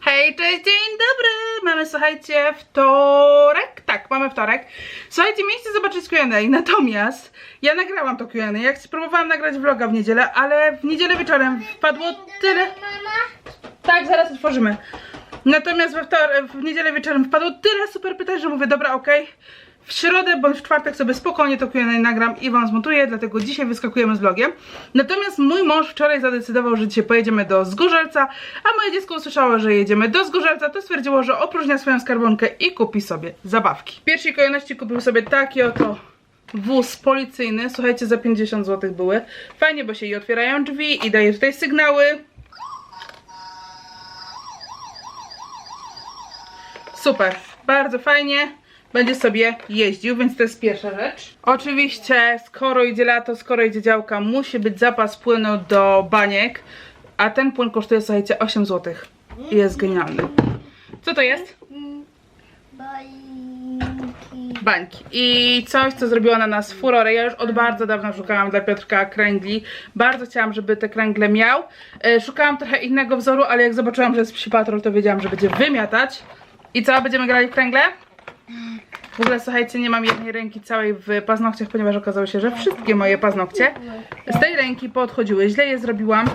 Hej, cześć, dzień dobry! Mamy, słuchajcie, wtorek? Tak, mamy wtorek. Słuchajcie, mieliście zobaczyć Q&A, natomiast ja nagrałam to Q&A, jak spróbowałam nagrać vloga w niedzielę, ale w niedzielę wieczorem wpadło tyle... Tak, zaraz otworzymy. Natomiast we wtor w niedzielę wieczorem wpadło tyle super pytań, że mówię, dobra, okej. W środę bądź w czwartek sobie spokojnie to Q&A nagram i wam zmontuję, dlatego dzisiaj wyskakujemy z vlogiem. Natomiast mój mąż wczoraj zadecydował, że dzisiaj pojedziemy do Zgorzelca, a moje dziecko usłyszało, że jedziemy do Zgorzelca, to stwierdziło, że opróżnia swoją skarbonkę i kupi sobie zabawki. W pierwszej kolejności kupił sobie taki oto wóz policyjny, słuchajcie, za 50 zł były. Fajnie, bo się i otwierają drzwi i daje tutaj sygnały. Super, bardzo fajnie. Będzie sobie jeździł, więc to jest pierwsza rzecz. Oczywiście, skoro idzie lato, skoro idzie działka, musi być zapas płynu do baniek. A ten płyn kosztuje, słuchajcie, 8 zł. I jest genialny. Co to jest? Bajki. bańki. I coś, co zrobiło na nas furorę. Ja już od bardzo dawna szukałam dla Piotrka kręgli. Bardzo chciałam, żeby te kręgle miał. E, szukałam trochę innego wzoru, ale jak zobaczyłam, że jest psi patrol, to wiedziałam, że będzie wymiatać. I co, będziemy grali w kręgle? W ogóle słuchajcie, nie mam jednej ręki całej w paznokciach, ponieważ okazało się, że wszystkie moje paznokcie z tej ręki podchodziły. Źle je zrobiłam.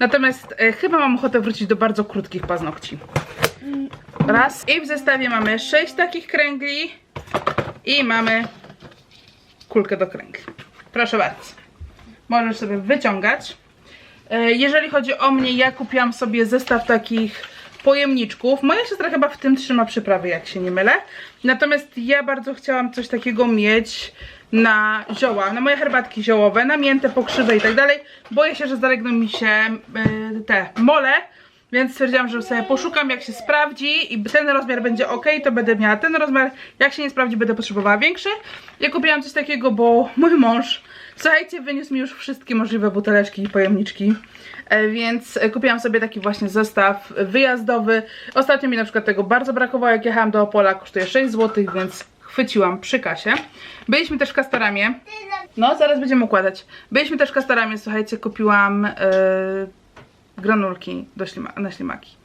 Natomiast e, chyba mam ochotę wrócić do bardzo krótkich paznokci. Raz. I w zestawie mamy 6 takich kręgli. I mamy kulkę do kręgli. Proszę bardzo. Możesz sobie wyciągać. E, Jeżeli chodzi o mnie, ja kupiłam sobie zestaw takich pojemniczków. Moja siostra chyba w tym trzyma przyprawy, jak się nie mylę. Natomiast ja bardzo chciałam coś takiego mieć na zioła, na moje herbatki ziołowe, na miętę, pokrzywe i tak dalej. Boję się, że zalegną mi się e, te mole, więc stwierdziłam, że sobie poszukam jak się sprawdzi i ten rozmiar będzie ok, to będę miała ten rozmiar. Jak się nie sprawdzi, będę potrzebowała większy. Ja kupiłam coś takiego, bo mój mąż, słuchajcie, wyniósł mi już wszystkie możliwe buteleczki i pojemniczki. E, Więc kupiłam sobie taki właśnie zestaw wyjazdowy. Ostatnio mi na przykład tego bardzo brakowało, jak jechałam do Opola, kosztuje 6 zł, więc chwyciłam przy kasie. Byliśmy też w Kastoramie. No, zaraz będziemy układać. Byliśmy też w Kastoramie, słuchajcie, kupiłam e, granulki do ślima na ślimaki.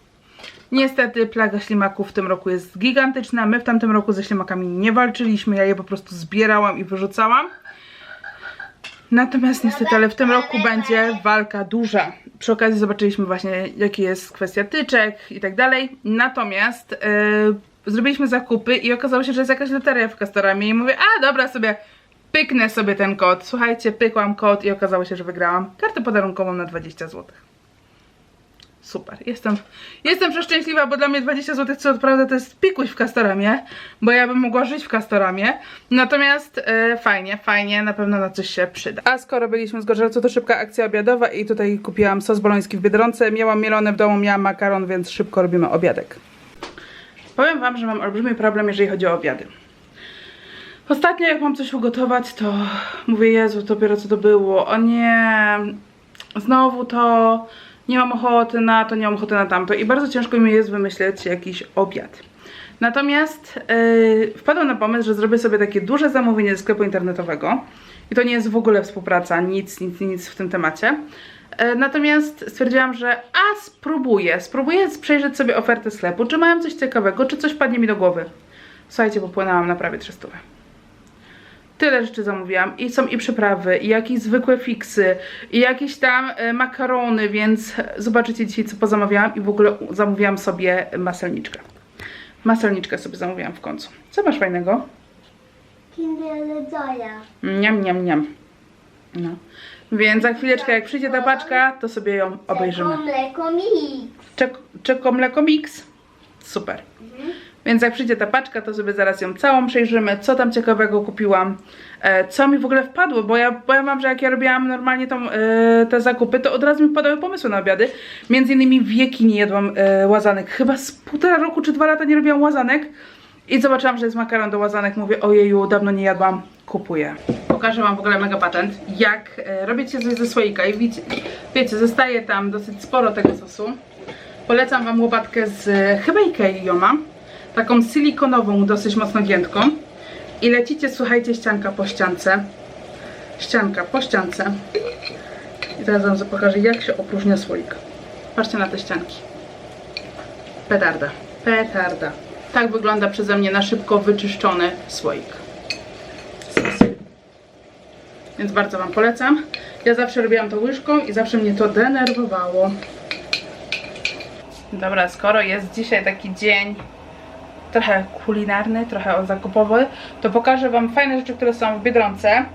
Niestety plaga ślimaków w tym roku jest gigantyczna. My w tamtym roku ze ślimakami nie walczyliśmy, ja je po prostu zbierałam i wyrzucałam. Natomiast niestety, ale w tym roku będzie walka duża. Przy okazji zobaczyliśmy właśnie, jaka jest kwestia tyczek i tak dalej. Natomiast yy, zrobiliśmy zakupy i okazało się, że jest jakaś loteria w Castoramie i mówię, a dobra sobie, pyknę sobie ten kod. Słuchajcie, pykłam kod i okazało się, że wygrałam kartę podarunkową na 20 zł. Super, jestem, jestem przeszczęśliwa, bo dla mnie 20 zł, co prawda to jest pikuś w Castoramie, bo ja bym mogła żyć w Castoramie. Natomiast e, fajnie, fajnie, na pewno na coś się przyda. A skoro byliśmy z Gorzelcu, to szybka akcja obiadowa i tutaj kupiłam sos boloński w Biedronce. Miałam mielone w domu, miałam makaron, więc szybko robimy obiadek. Powiem wam, że mam olbrzymi problem, jeżeli chodzi o obiady. Ostatnio jak mam coś ugotować, to mówię, Jezu, dopiero co to było. O nie, znowu to, nie mam ochoty na to, nie mam ochoty na tamto. I bardzo ciężko mi jest wymyśleć jakiś obiad. Natomiast yy, wpadłam na pomysł, że zrobię sobie takie duże zamówienie ze sklepu internetowego. I to nie jest w ogóle współpraca, nic, nic, nic w tym temacie. Yy, natomiast stwierdziłam, że a spróbuję, spróbuję przejrzeć sobie ofertę sklepu, czy mają coś ciekawego, czy coś padnie mi do głowy. Słuchajcie, popłynęłam na prawie 300. Tyle rzeczy zamówiłam i są i przyprawy, i jakieś zwykłe fiksy, i jakieś tam e, makarony, więc zobaczycie dzisiaj co pozamawiałam i w ogóle zamówiłam sobie maselniczkę. Maselniczkę sobie zamówiłam w końcu. Co masz fajnego? Kinderledzoja. Niam, niam, niam. No. Więc za chwileczkę jak przyjdzie ta paczka, to sobie ją obejrzymy. mleko mix. Czek czeko mleko mix. Super. Więc jak przyjdzie ta paczka, to sobie zaraz ją całą przejrzymy, co tam ciekawego kupiłam, e, co mi w ogóle wpadło, bo ja powiem wam, że jak ja robiłam normalnie tą, e, te zakupy, to od razu mi padały pomysły na obiady. Między innymi wieki nie jadłam e, łazanek. Chyba z półtora roku czy dwa lata nie robiłam łazanek. I zobaczyłam, że jest makaron do łazanek. Mówię, ojeju, dawno nie jadłam. Kupuję. Pokażę wam w ogóle mega patent, jak robicie coś ze słoika. I wiecie, wiecie, zostaje tam dosyć sporo tego sosu. Polecam wam łopatkę z chyba Ikei ją mam. Taką silikonową, dosyć mocno giętką. I lecicie, słuchajcie, ścianka po ściance. Ścianka po ściance. I teraz wam pokażę, jak się opróżnia słoik. Patrzcie na te ścianki. Petarda. Petarda. Tak wygląda przeze mnie na szybko wyczyszczony słoik. Więc bardzo Wam polecam. Ja zawsze robiłam to łyżką i zawsze mnie to denerwowało. Dobra, skoro jest dzisiaj taki dzień trochę kulinarny, trochę zakupowy, to pokażę Wam fajne rzeczy, które są w Biedronce.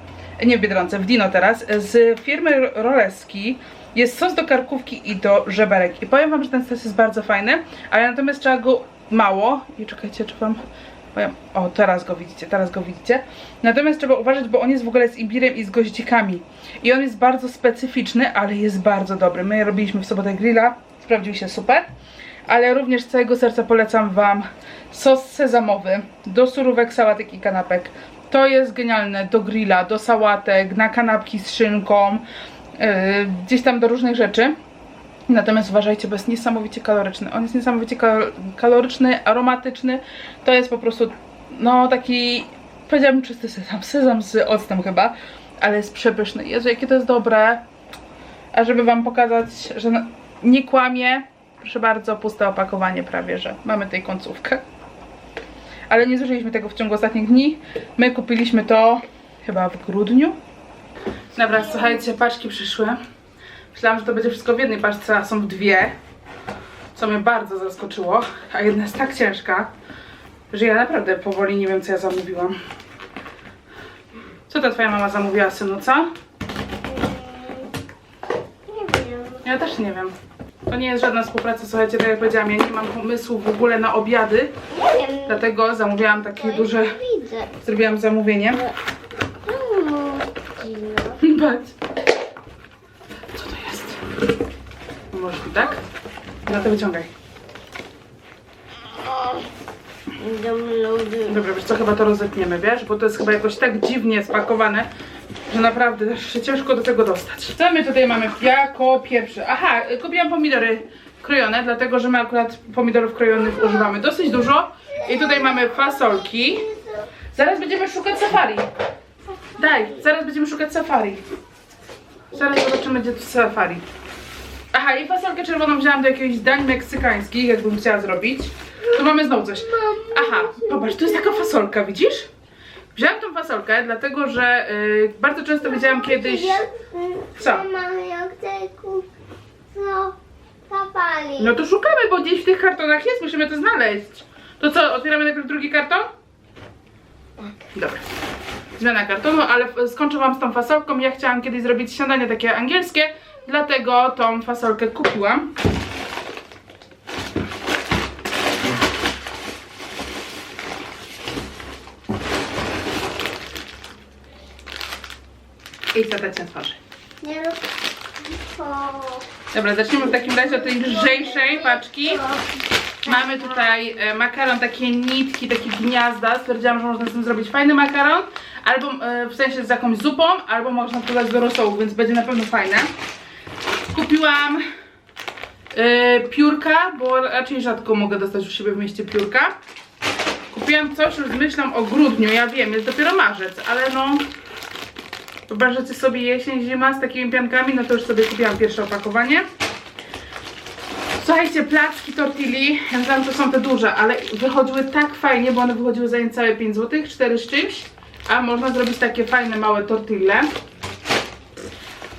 Nie w Biedronce, w Dino teraz. Z firmy Roleski jest sos do karkówki i do żeberek. I powiem Wam, że ten sos jest bardzo fajny, ale natomiast trzeba go mało. I czekajcie, czy Wam powiem. O, teraz go widzicie, teraz go widzicie. Natomiast trzeba uważać, bo on jest w ogóle z imbirem i z goździkami. I on jest bardzo specyficzny, ale jest bardzo dobry. My robiliśmy w sobotę grilla, sprawdził się super. Ale również z całego serca polecam Wam sos sezamowy do surówek, sałatek i kanapek. To jest genialne do grilla, do sałatek, na kanapki z szynką, yy, gdzieś tam do różnych rzeczy. Natomiast uważajcie, bo jest niesamowicie kaloryczny. On jest niesamowicie kal- kaloryczny, aromatyczny. To jest po prostu, no taki, powiedziałabym czysty sezam, sezam z octem chyba, ale jest przepyszny. Jezu, jakie to jest dobre. A żeby Wam pokazać, że nie kłamie, proszę bardzo, puste opakowanie prawie, że mamy tutaj końcówkę. Ale nie zużyliśmy tego w ciągu ostatnich dni. My kupiliśmy to chyba w grudniu. Dobra, słuchajcie, paczki przyszły. Myślałam, że to będzie wszystko w jednej paczce, a są dwie. Co mnie bardzo zaskoczyło. A jedna jest tak ciężka, że ja naprawdę powoli nie wiem, co ja zamówiłam. Co ta twoja mama zamówiła, synu, co? Nie wiem. Ja też nie wiem. To nie jest żadna współpraca, słuchajcie, tak jak powiedziałam, ja nie mam pomysłu w ogóle na obiady, dlatego zamówiłam takie duże, zrobiłam zamówienie. Dzino? Patrz. Co to jest? Możesz tak? No to wyciągaj. Dobra, wiesz co, chyba to rozetniemy, wiesz? Bo to jest chyba jakoś tak dziwnie spakowane, że naprawdę się ciężko do tego dostać. Co my tutaj mamy jako pierwsze? Aha, kupiłam pomidory krojone, dlatego że my akurat pomidorów krojonych używamy dosyć dużo. I tutaj mamy fasolki. Zaraz będziemy szukać safari. Daj, zaraz będziemy szukać safari. Zaraz zobaczymy, gdzie tu safari. Aha, i fasolkę czerwoną wzięłam do jakichś dań meksykańskich, jakbym chciała zrobić. Tu mamy znowu coś. Aha, popatrz, to jest taka fasolka, widzisz? Wzięłam tą fasolkę, dlatego że y, bardzo często widziałam kiedyś... Co? No to szukamy, bo gdzieś w tych kartonach jest, musimy to znaleźć. To co, otwieramy najpierw drugi karton? Dobra. Zmiana kartonu, ale skończę wam z tą fasolką. Ja chciałam kiedyś zrobić śniadanie takie angielskie, dlatego tą fasolkę kupiłam. I zadać na twarzy. Nie rób to. Dobra, zacznijmy w takim razie od tej lżejszej paczki. Mamy tutaj e, makaron, takie nitki, takie gniazda. Stwierdziłam, że można z tym zrobić fajny makaron. Albo e, w sensie z jakąś zupą, albo można dodać do rosołu, więc będzie na pewno fajne. Kupiłam e, piórka, bo raczej rzadko mogę dostać u siebie w mieście piórka. Kupiłam coś już z myślą o grudniu, ja wiem, jest dopiero marzec, ale no... Wyobrażacie sobie jesień, zima z takimi piankami, no to już sobie kupiłam pierwsze opakowanie. Słuchajcie, placki tortilli, ja myślałam, że są te duże, ale wychodziły tak fajnie, bo one wychodziły za niecałe 5 zł, 4 z czymś, a można zrobić takie fajne małe tortille.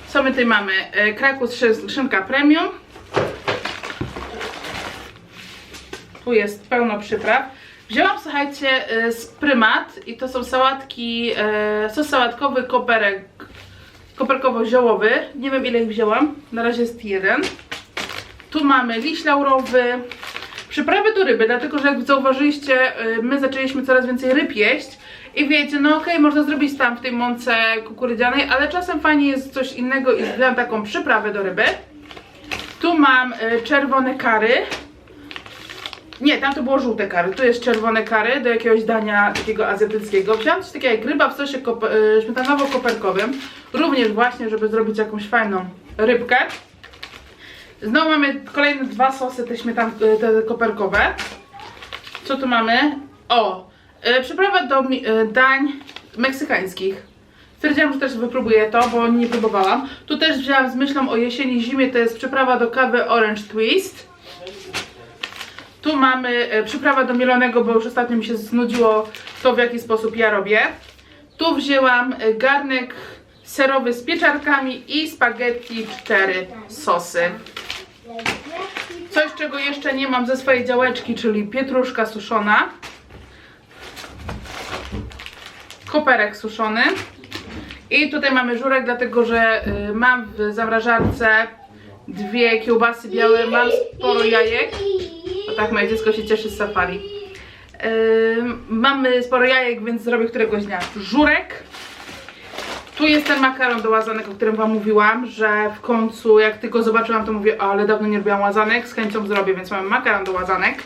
Co my tutaj mamy? E, Krakus szy- szynka premium. Tu jest pełno przypraw. Wzięłam, słuchajcie, e, z prymat i to są sałatki, e, sos sałatkowy koperek, koperkowo-ziołowy. Nie wiem ile ich wzięłam, na razie jest jeden. Tu mamy liść laurowy, przyprawy do ryby, dlatego że jak zauważyliście, y, my zaczęliśmy coraz więcej ryb jeść i wiecie, no okej, można zrobić tam w tej mące kukurydzianej, ale czasem fajnie jest coś innego i wziąłem taką przyprawę do ryby. Tu mam y, czerwone kary. Nie, tam to było żółte kary, tu jest czerwone kary do jakiegoś dania takiego azjatyckiego. Wziąłam coś takiego jak ryba w sosie kop- y, śmietanowo-koperkowym, również właśnie, żeby zrobić jakąś fajną rybkę. Znowu mamy kolejne dwa sosy, te śmietan, te koperkowe. Co tu mamy? O, e, przyprawa do e, dań meksykańskich. Stwierdziłam, że też wypróbuję to, bo nie próbowałam. Tu też wzięłam z myślą o jesieni, zimie, to jest przyprawa do kawy Orange Twist. Tu mamy e, przyprawa do mielonego, bo już ostatnio mi się znudziło to, w jaki sposób ja robię. Tu wzięłam e, garnek serowy z pieczarkami i spaghetti, cztery sosy. Coś, czego jeszcze nie mam ze swojej działeczki, czyli pietruszka suszona. Koperek suszony. I tutaj mamy żurek, dlatego że y, mam w zamrażarce dwie kiełbasy białe, mam sporo jajek. Tak, moje dziecko się cieszy z safari. Ym, mamy sporo jajek, więc zrobię któregoś dnia żurek. Tu jest ten makaron do łazanek, o którym wam mówiłam, że w końcu jak tylko zobaczyłam, to mówię, ale dawno nie robiłam łazanek, z chęcią zrobię, więc mamy makaron do łazanek.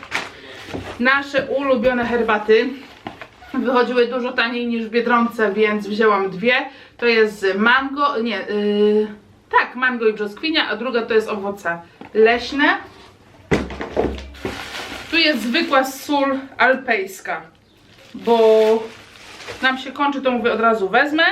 Nasze ulubione herbaty wychodziły dużo taniej niż w Biedronce, więc wzięłam dwie. To jest mango, nie, yy, tak, mango i brzoskwinia, a druga to jest owoce leśne. Tu jest zwykła sól alpejska, bo nam się kończy, to mówię od razu wezmę.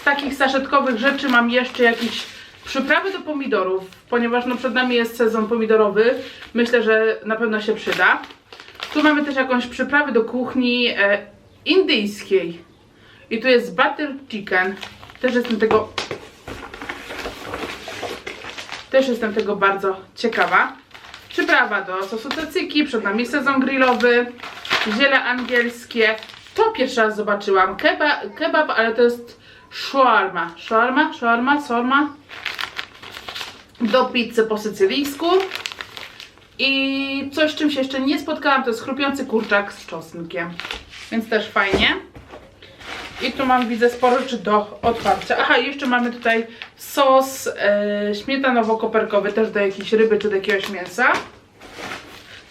Z takich saszetkowych rzeczy mam jeszcze jakieś przyprawy do pomidorów, ponieważ no przed nami jest sezon pomidorowy. Myślę, że na pewno się przyda. Tu mamy też jakąś przyprawy do kuchni e, indyjskiej. I tu jest butter chicken. Też jestem tego też jestem tego bardzo ciekawa. Przyprawa do sosu tzatziki, przed nami sezon grillowy, ziele angielskie. To pierwszy raz zobaczyłam. Keba, kebab, ale to jest shawarma. Shawarma, shawarma, shawarma. Do pizzy po sycylijsku. I coś, czym się jeszcze nie spotkałam, to jest chrupiący kurczak z czosnkiem. Więc też fajnie. I tu mam, widzę, sporo rzeczy do otwarcia. Aha, jeszcze mamy tutaj sos e, śmietanowo-koperkowy, też do jakiejś ryby czy do jakiegoś mięsa.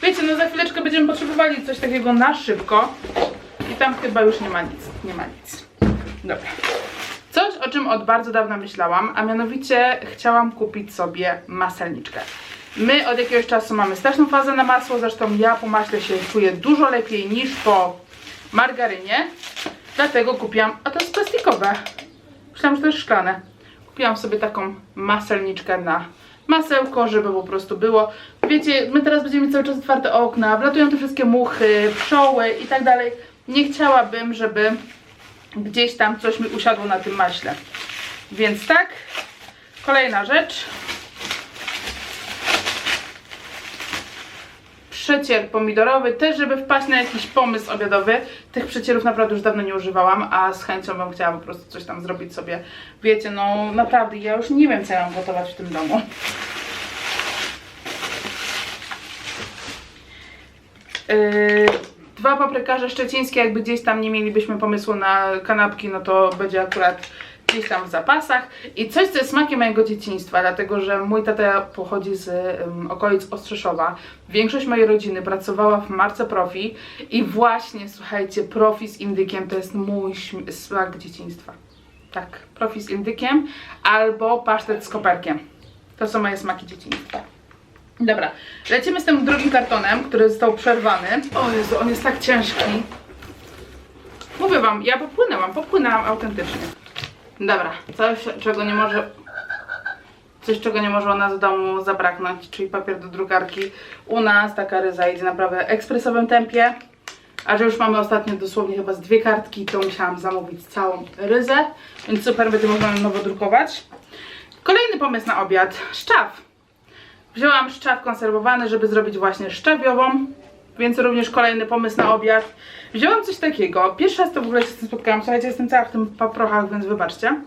Wiecie, no za chwileczkę będziemy potrzebowali coś takiego na szybko. I tam chyba już nie ma nic, nie ma nic. Dobra. Coś, o czym od bardzo dawna myślałam, a mianowicie chciałam kupić sobie maselniczkę. My od jakiegoś czasu mamy straszną fazę na masło, zresztą ja po maśle się czuję dużo lepiej niż po margarynie. Dlatego kupiłam, a to jest plastikowe. Myślałam, że to jest szklane. Kupiłam sobie taką maselniczkę na masełko, żeby po prostu było. Wiecie, my teraz będziemy mieć cały czas otwarte okna, wlatują te wszystkie muchy, pszczoły i tak dalej. Nie chciałabym, żeby gdzieś tam coś mi usiadło na tym maśle. Więc tak, kolejna rzecz. Przecier pomidorowy, też żeby wpaść na jakiś pomysł obiadowy. Tych przecierów naprawdę już dawno nie używałam, a z chęcią bym chciała po prostu coś tam zrobić sobie. Wiecie, no naprawdę, ja już nie wiem co ja mam gotować w tym domu. Yy, dwa paprykarze szczecińskie, jakby gdzieś tam nie mielibyśmy pomysłu na kanapki, no to będzie akurat gdzieś tam w zapasach. I coś, co jest smakiem mojego dzieciństwa, dlatego że mój tata pochodzi z um, okolic Ostrzeszowa. Większość mojej rodziny pracowała w marce profi i właśnie, słuchajcie, profi z indykiem to jest mój smak dzieciństwa. Tak, profi z indykiem albo pasztet z koperkiem. To są moje smaki dzieciństwa. Dobra, lecimy z tym drugim kartonem, który został przerwany. O Jezu, on jest tak ciężki. Mówię wam, ja popłynęłam, popłynęłam autentycznie. Dobra, coś czego nie może. Coś czego nie może u nas w domu zabraknąć, czyli papier do drukarki. U nas taka ryza idzie naprawdę ekspresowym tempie. A że już mamy ostatnio dosłownie chyba z dwie kartki, to musiałam zamówić całą ryzę. Więc super, będzie można na nowo drukować. Kolejny pomysł na obiad. Szczaw. Wzięłam szczaw konserwowany, żeby zrobić właśnie szczawiową, więc również kolejny pomysł na obiad. Wzięłam coś takiego, pierwszy raz to w ogóle się z tym spotkałam, słuchajcie, jestem cała w tym paprochach, więc wybaczcie.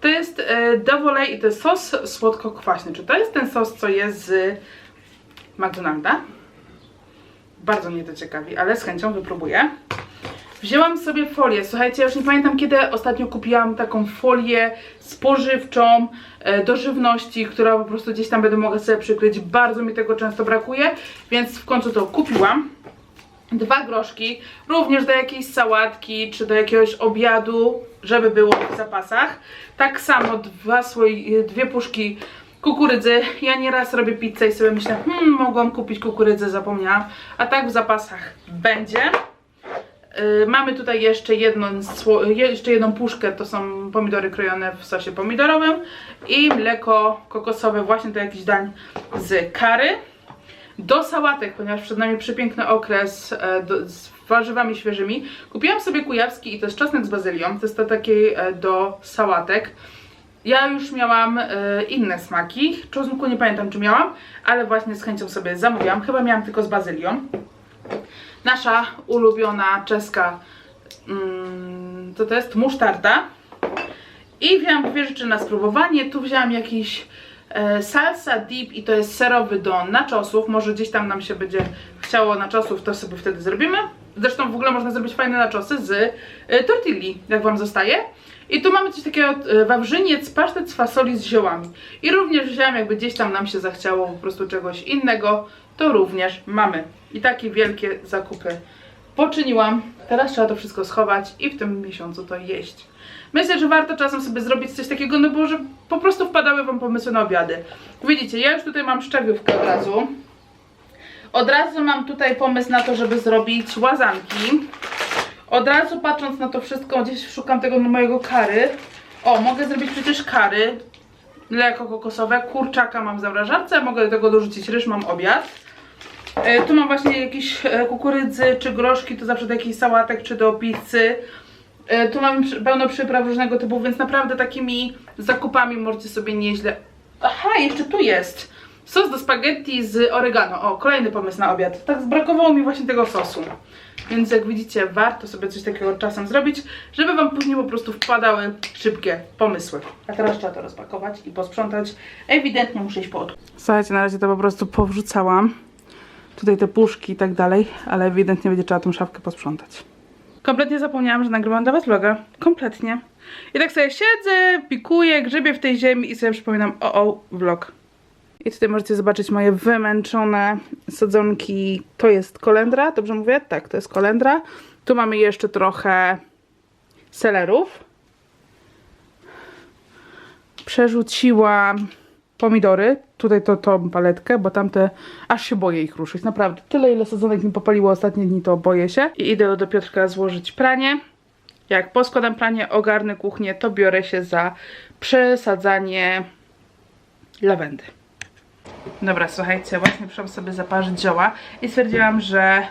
To jest e, Devolay i to jest sos słodko-kwaśny. Czy to jest ten sos, co jest z McDonalda? Bardzo mnie to ciekawi, ale z chęcią wypróbuję. Wzięłam sobie folię. Słuchajcie, ja już nie pamiętam kiedy ostatnio kupiłam taką folię spożywczą e, do żywności, która po prostu gdzieś tam będę mogła sobie przykryć. Bardzo mi tego często brakuje, więc w końcu to kupiłam. Dwa groszki, również do jakiejś sałatki, czy do jakiegoś obiadu, żeby było w zapasach. Tak samo dwa słoi, dwie puszki kukurydzy. Ja nieraz robię pizzę i sobie myślę, hmm, mogłam kupić kukurydzę, zapomniałam. A tak w zapasach będzie. Yy, mamy tutaj jeszcze jedną, jeszcze jedną puszkę, to są pomidory krojone w sosie pomidorowym i mleko kokosowe właśnie do jakichś dań z kary. Do sałatek, ponieważ przed nami przepiękny okres e, do, z warzywami świeżymi. Kupiłam sobie kujawski i to jest czosnek z bazylią. To jest to taki e, do sałatek. Ja już miałam e, inne smaki. Czosnku nie pamiętam czy miałam, ale właśnie z chęcią sobie zamówiłam. Chyba miałam tylko z bazylią. Nasza ulubiona czeska mm, to to jest musztarda. I wzięłam dwie rzeczy na spróbowanie. Tu wzięłam jakiś e, salsa dip i to jest serowy do naczosów. Może gdzieś tam nam się będzie chciało naczosów, to sobie wtedy zrobimy. Zresztą w ogóle można zrobić fajne naczosy z e, tortilli, jak wam zostaje. I tu mamy coś takiego, e, wawrzyniec, pasztet z fasoli z ziołami. I również wzięłam, jakby gdzieś tam nam się zachciało po prostu czegoś innego, to również mamy. I takie wielkie zakupy poczyniłam. Teraz trzeba to wszystko schować i w tym miesiącu to jeść. Myślę, że warto czasem sobie zrobić coś takiego, no bo że po prostu wpadały wam pomysły na obiady. Widzicie, ja już tutaj mam szczawiówkę od razu. Od razu mam tutaj pomysł na to, żeby zrobić łazanki. Od razu patrząc na to wszystko, gdzieś szukam tego mojego kary. O, mogę zrobić przecież kary. Mleko kokosowe, kurczaka mam w zamrażarce, mogę do tego dorzucić ryż, mam obiad. E, tu mam właśnie jakieś e, kukurydzy czy groszki, to zawsze do jakichś sałatek czy do pizzy. E, tu mam pełno przypraw różnego typu, więc naprawdę takimi zakupami możecie sobie nieźle... Aha, jeszcze tu jest! Sos do spaghetti z oregano. O, kolejny pomysł na obiad. Tak brakowało mi właśnie tego sosu. Więc jak widzicie, warto sobie coś takiego czasem zrobić, żeby wam później po prostu wpadały szybkie pomysły. A teraz trzeba to rozpakować i posprzątać. Ewidentnie muszę iść po odór. Słuchajcie, na razie to po prostu powrzucałam. Tutaj te puszki i tak dalej, ale ewidentnie będzie trzeba tą szafkę posprzątać. Kompletnie zapomniałam, że nagrywam dla was vloga. Kompletnie. I tak sobie siedzę, pikuję, grzebię w tej ziemi i sobie przypominam, o, o, vlog. I tutaj możecie zobaczyć moje wymęczone sadzonki. To jest kolendra, dobrze mówię? Tak, to jest kolendra. Tu mamy jeszcze trochę selerów. Przerzuciłam pomidory. Tutaj to tą paletkę, bo tamte aż się boję ich ruszyć. Naprawdę. Tyle ile sadzonek mi popaliło ostatnie dni, to boję się. I idę do Piotrka złożyć pranie. Jak poskładam pranie, ogarnę kuchnię, to biorę się za przesadzanie lawendy. Dobra, słuchajcie, właśnie przyszłam sobie zaparzyć zioła i stwierdziłam, że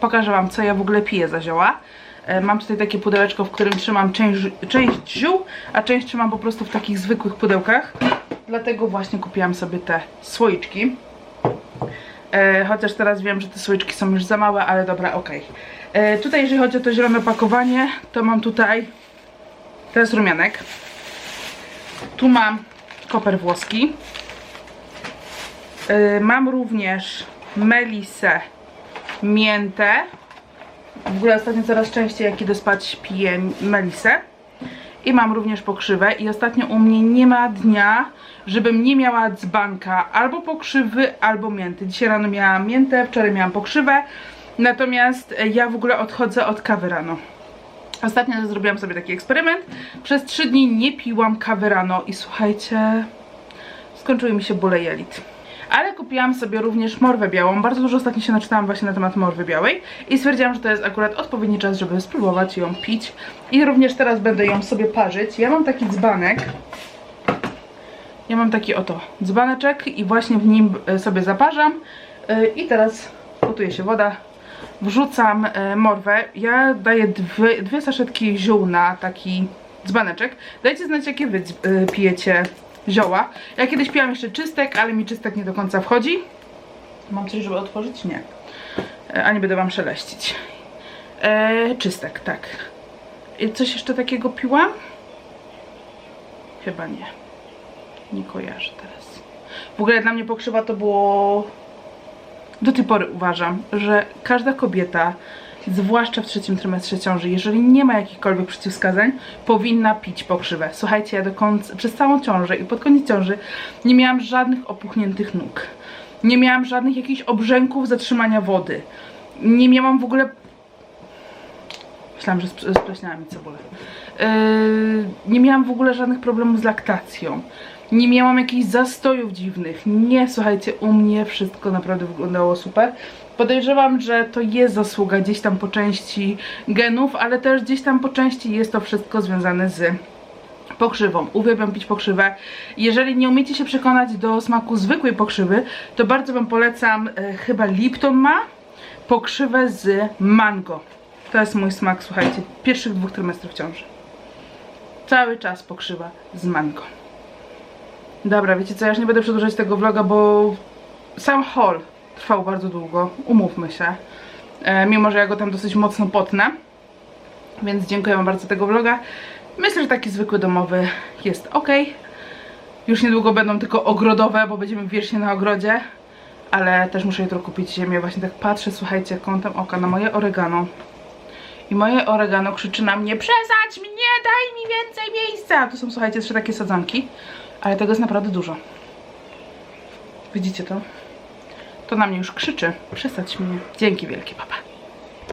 pokażę wam, co ja w ogóle piję za zioła. E, Mam tutaj takie pudełeczko, w którym trzymam część, część ziół, a część trzymam po prostu w takich zwykłych pudełkach. Dlatego właśnie kupiłam sobie te słoiczki. E, chociaż teraz wiem, że te słoiczki są już za małe, ale dobra, okej. E, Tutaj jeżeli chodzi o to zielone pakowanie, to mam tutaj, to jest rumianek. Tu mam koper włoski. Y, Mam również melisę, miętę. W ogóle ostatnio coraz częściej jak idę spać piję melisę. I mam również pokrzywę i ostatnio u mnie nie ma dnia, żebym nie miała dzbanka albo pokrzywy, albo mięty. Dzisiaj rano miałam miętę, wczoraj miałam pokrzywę. Natomiast e, ja w ogóle odchodzę od kawy rano. Ostatnio zrobiłam sobie taki eksperyment. Przez 3 dni nie piłam kawy rano i słuchajcie, skończyły mi się bóle jelit. Ale kupiłam sobie również morwę białą. Bardzo dużo ostatnio się naczytałam właśnie na temat morwy białej i stwierdziłam, że to jest akurat odpowiedni czas, żeby spróbować ją pić. I również teraz będę ją sobie parzyć. Ja mam taki dzbanek. Ja mam taki oto dzbaneczek i właśnie w nim e, sobie zaparzam. E, I teraz gotuje się woda. Wrzucam e, morwę. Ja daję dwie, dwie saszetki ziół na taki dzbaneczek. Dajcie znać, jakie wy pijecie zioła. Ja kiedyś piłam jeszcze czystek, ale mi czystek nie do końca wchodzi. Mam coś, żeby otworzyć? Nie. E, A nie będę wam szeleścić. E, czystek, tak. I coś jeszcze takiego piłam? Chyba nie. Nie kojarzę teraz. W ogóle dla mnie pokrzywa to było... Do tej pory uważam, że każda kobieta, zwłaszcza w trzecim trymestrze ciąży, jeżeli nie ma jakichkolwiek przeciwwskazań, powinna pić pokrzywę. Słuchajcie, ja do końca, przez całą ciążę i pod koniec ciąży nie miałam żadnych opuchniętych nóg. Nie miałam żadnych jakichś obrzęków zatrzymania wody. Nie miałam w ogóle Myślałam, że sp- spleśniała mi cebulę. Yy, nie miałam w ogóle żadnych problemów z laktacją. Nie miałam jakichś zastojów dziwnych. Nie, słuchajcie, u mnie wszystko naprawdę wyglądało super. Podejrzewam, że to jest zasługa gdzieś tam po części genów, ale też gdzieś tam po części jest to wszystko związane z pokrzywą. Uwielbiam pić pokrzywę. Jeżeli nie umiecie się przekonać do smaku zwykłej pokrzywy, to bardzo Wam polecam, e, chyba Lipton ma pokrzywę z mango. To jest mój smak, słuchajcie, pierwszych dwóch trymestrów ciąży. Cały czas pokrzywa z mango. Dobra, wiecie co, ja już nie będę przedłużać tego vloga, bo sam haul trwał bardzo długo, umówmy się. E, mimo, że ja go tam dosyć mocno potnę. Więc dziękuję Wam bardzo tego vloga. Myślę, że taki zwykły domowy jest ok. Już niedługo będą tylko ogrodowe, bo będziemy wiecznie na ogrodzie. Ale też muszę jutro kupić ziemię. Właśnie tak patrzę, słuchajcie, kątem oka na moje oregano. I moje oregano krzyczy na mnie Przesadź mnie, daj mi więcej miejsca! Tu są, słuchajcie, trzy takie sadzonki. Ale tego jest naprawdę dużo. Widzicie to? To na mnie już krzyczy. Przesadź mnie. Dzięki wielkie, papa.